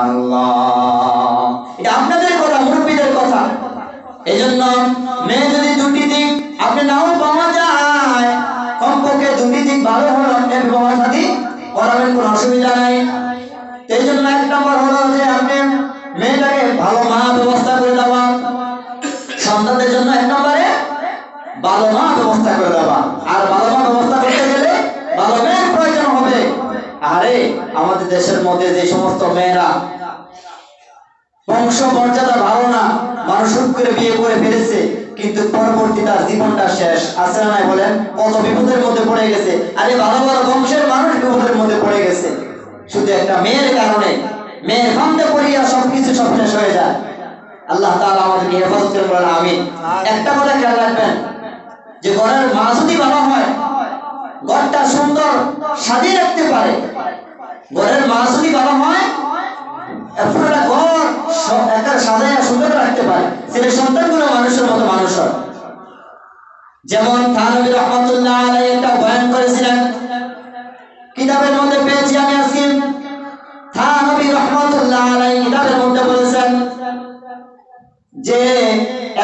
আল্লাহ আরে আমাদের দেশের মধ্যে যে সমস্ত মেয়েরা বংশ মর্যাদা ভালো না, মানুষ করে বিয়ে করে ফেলেছে, কিন্তু পরবর্তী তার জীবনটা শেষ। আছে না বলেন? কত বিপদের মধ্যে পড়ে গেছে। আরে ভালো ভালো বংশের মানুষ বিপদের মধ্যে পড়ে গেছে। শুধু একটা মেয়ের কারণে, মেয়ের ফান্দে পড়িয়া সবকিছু সব শেষ হয়ে যায়। আল্লাহ তাআলা আমাদেরকে হেফাজত করে বলেন আমিন। একটা কথা খেয়াল রাখবেন, যে ঘরের মা যদি ভালো হয়, ঘরটা সুন্দর সাজিয়ে রাখতে পারে ঘরের মা যদি ভালো হয় পুরোটা ঘর একটা সাজায় সুন্দর রাখতে পারে। ছেলে সন্তানগুলো মানুষের মতো মানুষ হয়। যেমন থানবী রহমতুল্লাহ আলাই একটা বয়ান করেছিলেন, কিতাবের মধ্যে পেয়েছি আমি আজকে। থানবী রহমতুল্লাহ আলাই কিতাবের মধ্যে বলেছেন যে,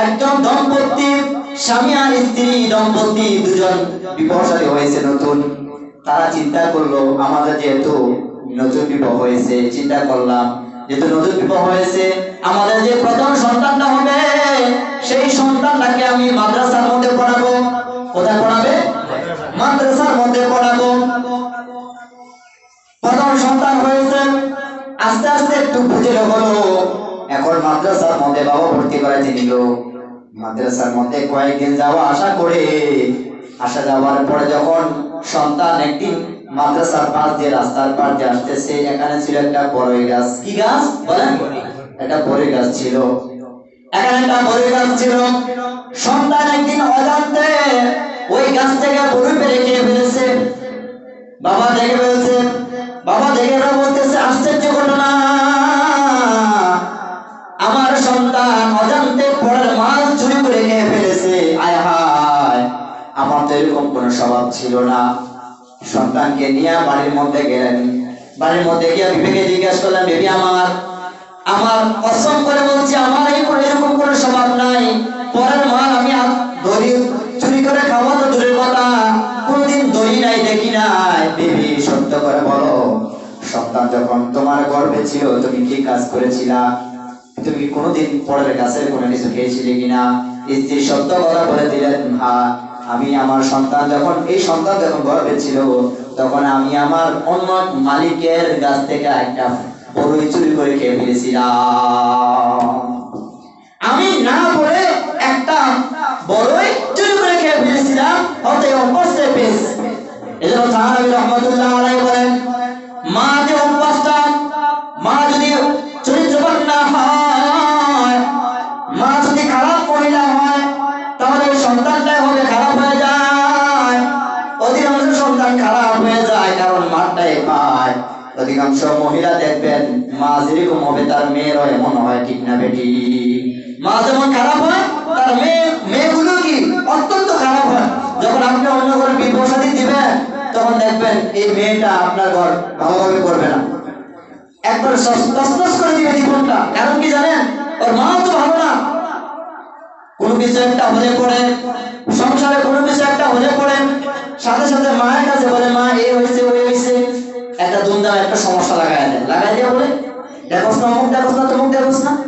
একজন দম্পতি স্বামী আর স্ত্রী দম্পতি দুজন বিবাহসারী হয়েছে নতুন। তারা চিন্তা করল, আমাদের যেহেতু নতুন বিবাহ হয়েছে, চিন্তা করলাম, যেহেতু নতুন বিবাহ হয়েছে, আমাদের যে প্রথম সন্তানটা হবে, সেই সন্তানটাকে আমি মাদ্রাসার মধ্যে পড়াবো। কোথায় পড়াবে? মাদ্রাসার মধ্যে পড়াবো। প্রথম সন্তান হয়েছে, আস্তে আস্তে একটু বুঝে হলো এখন মাদ্রাসার মধ্যে বাবা ভর্তি করাইতে নিল মাদ্রাসার মধ্যে কয়েকদিন যাওয়া আশা করে। আসা যাওয়ার পরে যখন সন্তান একদিন মাদ্রাসার পাশ দিয়ে রাস্তার পাশ দিয়ে আসতেছে, এখানে ছিল একটা বড়ই গাছ। কি গাছ? বলেন। একটা বড়ই গাছ ছিল। এখানে একটা বড়ই গাছ ছিল। একদিন অজান্তে ওই গাছ থেকে পেরে খেয়ে ফেলেছে। বাবা দেখে ফেলেছে বাবা দেখে এরা নিয়ে বাড়ির মধ্যে গেলেন। বাড়ির মধ্যে গিয়ে বিবেকে জিজ্ঞাসা করলেন, বেবি আমার আমার করে বলছি, আমার এই এরকম কোনো স্বভাব নাই। পরের আমি চুরি করে খাওয়া তো দূরের কথা। কোনদিন ধরি নাই, দেখি নাই। বেবি, সত্য করে বলো, সন্তান যখন তোমার ছিল, তুমি কি কাজ করেছিলা? তুমি কোনোদিন পরের গাছের কোনো কিছু খেয়েছিলে কিনা? স্ত্রী সত্য কথা বলে দিলেন হ্যাঁ আমি আমার সন্তান যখন, এই সন্তান যখন গর্ভে ছিল তখন আমি আমার অন্য মালিকের গাছ থেকে একটা বড়ই চুরি করে খেয়ে ফেলেছিলাম। আমি না বলে একটা বড়ই চুরি করে খেয়ে ফেলেছিলাম হতে অবশ্যই পেয়েছি। এজন্য সাহাবী রহমতুল্লাহ ঠিক না বেটি মা যেমন খারাপ হয়, তার মেয়ে, মেয়েগুলো কি অত্যন্ত খারাপ হয়। যখন আপনি অন্য ঘরে বিপসাদি দিবেন, তখন দেখবেন এই মেয়েটা আপনার ঘর ভালোভাবে করবে না। একবার তসনস করে দিবে জীবনটা। কারণ কি জানেন? ওর মাও তো ভালো না। কোনো কিছু একটা হলে পড়ে, সংসারে কোনো কিছু একটা হলে পড়ে। সাথে সাথে মায়ের কাছে বলে, মা এই হয়েছে ওই হয়েছে। একটা দুমদাম একটা সমস্যা লাগাই দেয়। লাগাই দিয়ে বলে, দেখোস না, অমুক দেখোস না, তমুক দেখোস না।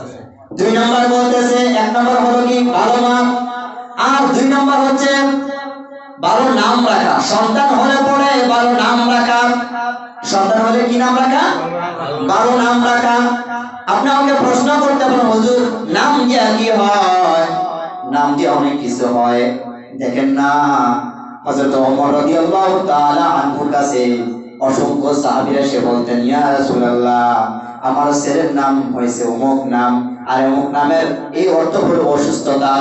দুই নম্বর বলতেছে, এক নম্বর হলো কি? ভালো মা। আর দুই নম্বর হচ্ছে ভালো নাম রাখা। সন্তান হলে পরে ভালো নাম রাখা। সন্তান হলে কি নাম রাখা? ভালো নাম রাখা। আপনি আমাকে প্রশ্ন করতে পারেন, হুজুর, নাম দিয়া কি হয়? নাম দিয়ে অনেক কিছু হয়। দেখেন না, হযরত ওমর রাদিয়াল্লাহু তাআলা আনহুর কাছে অসংখ্য সাহাবীরা সে বলতেন, ইয়া রাসূলুল্লাহ আমার ছেলের নাম হয়েছে অমুক নাম। আর অমুক নামের এই অর্থ হলো অসুস্থতা।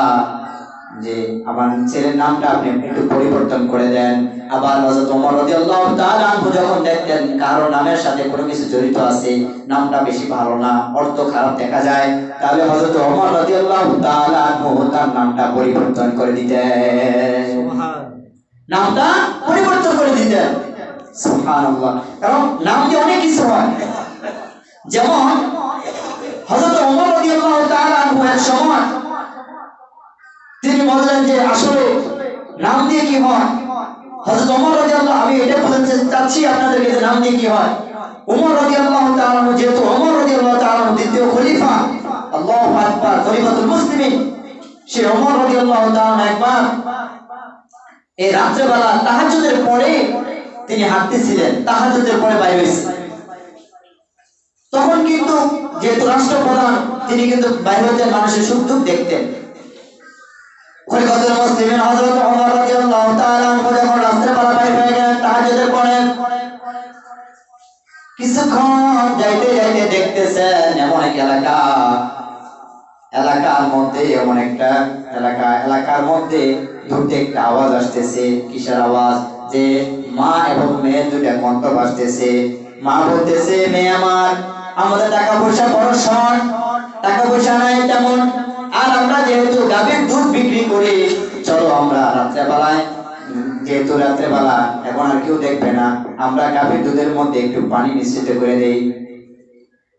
যে আমার ছেলের নামটা আপনি একটু পরিবর্তন করে দেন। আবার হযরত ওমর রাদিয়াল্লাহু তাআলা যখন দেখতেন কারও নামের সাথে কোনো কিছু জড়িত আছে নামটা বেশি ভালো না অর্থ খারাপ দেখা যায় তাহলে হযরত ওমর রাদিয়াল্লাহু তাআলা আনহু তার নামটা পরিবর্তন করে দিতেন। নামটা পরিবর্তন করে দিতেন। সুবহানাল্লাহ। কারণ নাম দিয়ে অনেক কিছু হয়। যেমন হযরত সময়, তিনি বললেন যে, আসলে নাম দিয়ে কি আমি এটা বলতে চাচ্ছি আপনাদেরকে যে নাম দিয়ে কি হয়। যেহেতু দ্বিতীয় খলিফা খলিফাতুল সে একবার এই রাত্রেবেলা পরে তিনি হাঁটতেছিলেন। তাহাজ্জুদের পরে বাইরে হয়েছে। তখন কিন্তু যেহেতু রাষ্ট্রপ্রধান, তিনি কিন্তু বাইরে মানুষের সুখ দুঃখ দেখতেন। আওয়াজ আসতেছে, কিসের আওয়াজ? যে মা এবং মেয়ে দুটা কণ্ঠ আসতেছে। মা বলতেছে, মেয়ে আমার আমাদের টাকা পয়সা বড় শর্ট টাকা পয়সা নাই তেমন। আর আমরা যেহেতু গাভীর দুধ বিক্রি করি, চলো আমরা রাত্রেবেলায়, যেহেতু রাত্রেবেলা, এখন আর কেউ দেখবে না, আমরা গাভীর দুধের মধ্যে একটু পানি মিশ্রিত করে দেই।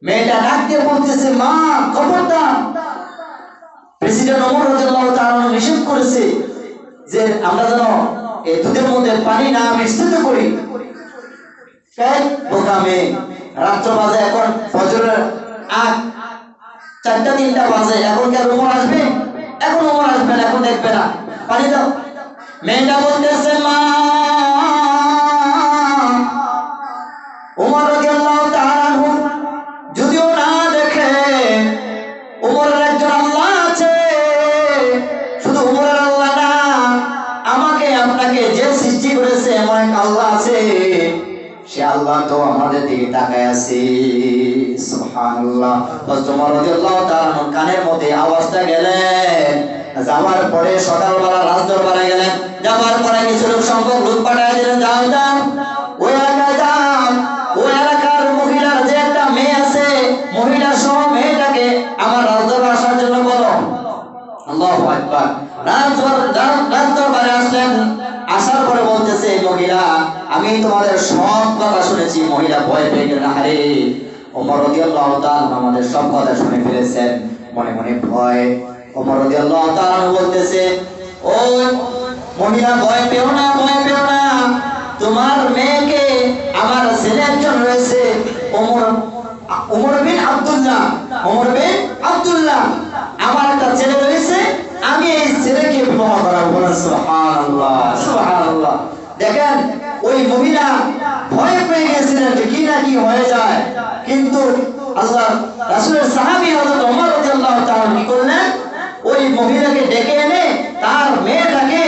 মেয়েটা ডাক দিয়ে বলতেছে, মা, খবরদার। প্রেসিডেন্ট ওমর রাদিয়াল্লাহু তাআলা নিষেধ করেছে যে আমরা যেন এই দুধের মধ্যে পানি না মিশ্রিত করি। বোকা মেয়ে রাত্র বাজে এখন, ফজরের আগ চারটা, তিনটা বাজে। এখন কি আর আসবে? এখন ওমর আসবে না, এখন দেখবে না। পানি দাও। মেয়েটা বলতেছে, মা যাওয়ার পরে সকালবেলা রাজদরবারে গেলেন। যাওয়ার পরে কিছু লোক সংখ্যক লোক পাঠায় দিলেন, যাও যাও। ওই এলাকায় যাও ওই এলাকার মহিলার যে একটা মেয়ে আছে মহিলা সহ মেয়েটাকে আমার রাজদরবার আসার জন্য বলো। আসলেন। আসার পরে বলতেছে মহিলা আমি তোমাদের সব কথা শুনেছি, মহিলা ভয় পেয়ে ওমর রাদিয়াল্লাহু আমাদের সব কথা শুনে ফেলেছেন, মনে মনে ভয়। বলতেছে, ও মহিলা, ভয় পেও না, ভয় পেও না। তোমার মেয়েকে আমার ছেলে একজন রয়েছে, ওমর বিন আব্দুল্লাহ, ওমর বিন আব্দুল্লাহ। আমার একটা ছেলে রয়েছে, আমি এই ছেলেকে বিবাহ করাবো দেখেন ওই মহিলা ভয় পেয়ে গেছিলেন যে কি না কি হয়ে যায়। কিন্তু আল্লাহ, রাসূলের সাহাবী কি করলেন? ওই মহিলাকে ডেকে এনে তার মেয়েটাকে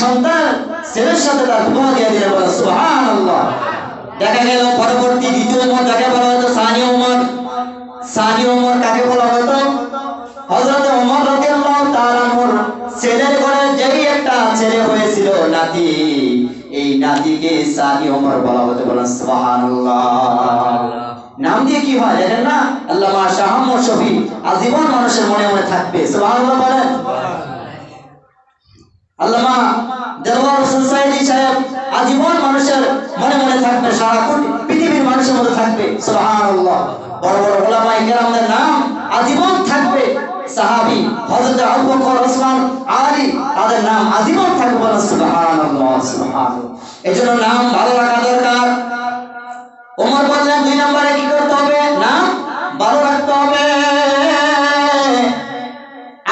সন্তান তার দেখা গেল পরবর্তী দ্বিতীয় বলা হতো? সানি সানি বলা হতো? নাতি। এই নাতিকে সানি উমর বলা হতো বলেন সুবহানাল্লাহ। নাম দিয়ে কি হয় জানেন না? আল্লামা শাহ আহমদ শফি আজীবন মানুষের মনে মনে থাকবে। সুবহানাল্লাহ বলেন। আল্লামা সাহেব আজীবন মানুষের মনে মনে থাকবে সারা পৃথিবীর মানুষের মধ্যে থাকবে। সুবহানাল্লাহ। বড় বড় কেরামদের নাম হযরত আবু বকর ওসমান, আলী, তাদের নাম আজীবন থাকবে বলেন সুবহানাল্লাহ সুবহানাল্লাহ। এজন্য নাম ভালো রাখা দরকার। ওমর বললেন, দুই নম্বরে কি করতে হবে? নাম ভালো রাখতে হবে।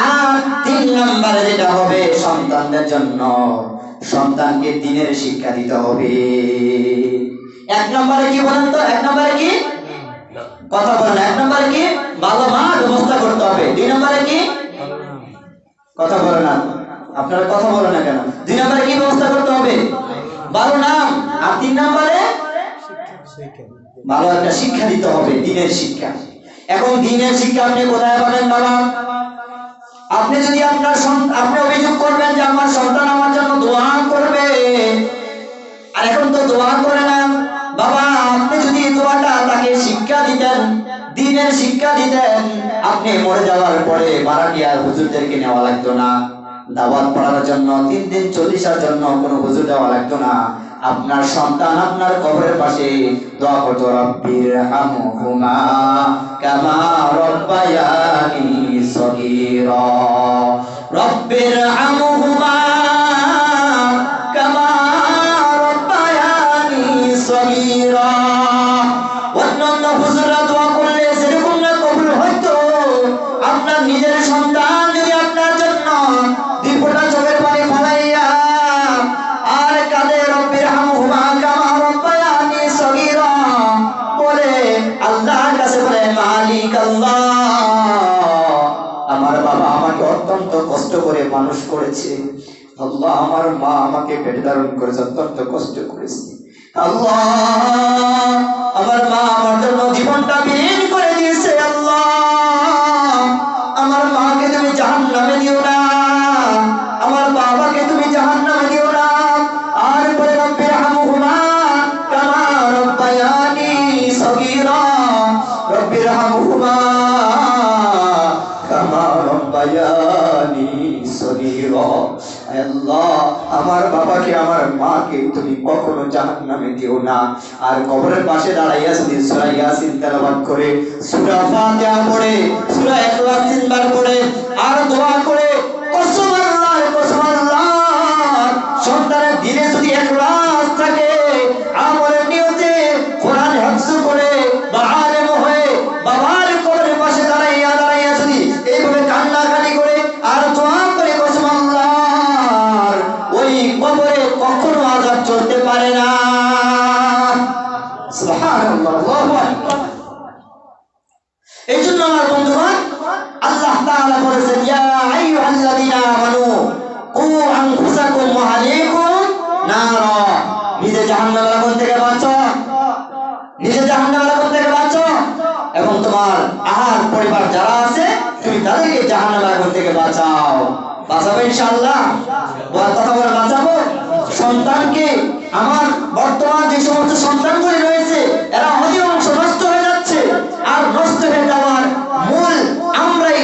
আর তিন নম্বরে যেটা হবে, সন্তানদের জন্য। সন্তানকে দিনের শিক্ষা দিতে হবে। এক নম্বরে কি বলেন তো? এক নম্বরে কি? কথা বলেন এক নম্বরে কি ভালো মা ব্যবস্থা করতে হবে দুই নম্বরে কি কথা বলে না। আপনারা কথা বলেন না কেন? দুই নম্বরে কি ব্যবস্থা করতে হবে? ভালো নাম। আর তিন নম্বরে? ভালো একটা শিক্ষা দিতে হবে, দিনের শিক্ষা। এখন দিনের শিক্ষা আপনি কোথায় পাবেন বাবা? আপনি যদি আপনার আপনি অভিযোগ করবেন যে আমার সন্তান আমার জন্য দোয়া করবে। আর এখন তো দোয়া করে না। বাবা, আপনি যদি দোয়াটা তাকে শিক্ষা দিতেন, দিনের শিক্ষা দিতেন আপনি মরে যাওয়ার পরে ভাড়াটিয়ার হুজুরদেরকে নেওয়া লাগতো না। দাওয়াত পড়ার জন্য, তিন দিন চল্লিশের জন্য কোনো হুজুর দেওয়া লাগতো না। আপনার সন্তান আপনার কবরের পাশে দোয়া করতো রব্বির হামহুমা কামা রব্বায়ানি সগীরা। রব্বির হামহুমা আমার বাবা আমাকে অত্যন্ত কষ্ট করে মানুষ করেছে। আল্লাহ আমার মা আমাকে পেটে ধারণ করেছে, অত্যন্ত কষ্ট করেছে। আল্লাহ আল্লাহ, আমার বাবাকে, আমার মাকে তুমি কখনো জাহান নামে দিও না। আর কবরের পাশে দাঁড়াইয়া যদি সূরা ইয়াসিন করে, সূরা ফাতিহা পড়ে, সূরা ইখলাস তিনবার পড়ে, আর দোয়া করে কসম আল্লাহর কসম আল্লাহ সন্তানের দিলে যদি ইখলাস আর নষ্ট হয়ে যাওয়ার মূল আমরাই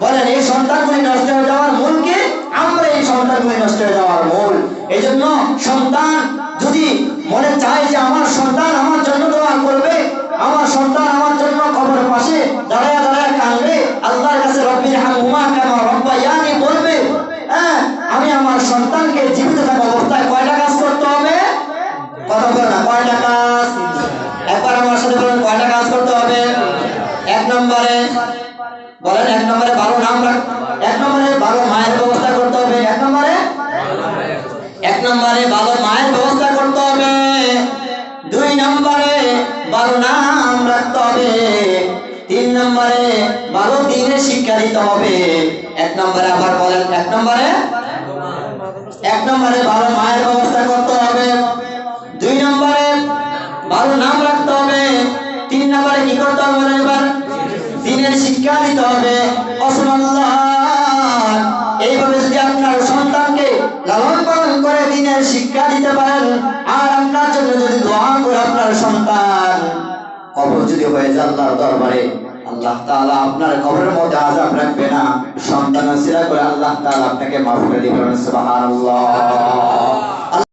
বলেন, এই সন্তানগুলি নষ্ট হয়ে যাওয়ার মূলকে আমরা এই সন্তানগুলি নষ্ট হয়ে যাওয়ার মূল। এই জন্য সন্তান যদি মনে চায় যে আমার বলেন, এক নম্বরে ভালো নাম এক নম্বরে ভালো মায়ের ব্যবস্থা করতে হবে। এক নম্বরে? এক নম্বরে ভালো মায়ের ব্যবস্থা করতে হবে। দুই নম্বরে ভালো নাম রাখতে হবে। তিন নম্বরে ভালো দিনের শিক্ষা দিতে হবে। এক নম্বরে আবার বলেন, এক নম্বরে? এক নম্বরে ভালো মায়ের ব্যবস্থা করতে হবে। দুই নম্বরে ভালো নাম রাখতে হবে। তিন নম্বরে কি করতে হবে এবার? দিনের শিক্ষা দিতে হবে এইভাবে যদি আপনার সন্তানকে লালন পালন করে দিনের শিক্ষা দিতে পারেন, আর আপনার জন্য যদি দোয়া করে আপনার সন্তান, কবর যদি হয়ে যায় আল্লাহর দরবারে, আল্লাহ তাআলা আপনার কবরের মধ্যে আযাব রাখবে না। সন্তান করে আল্লাহ তাআলা আপনাকে মাফ করে দিবেন, সুবহানাল্লাহ।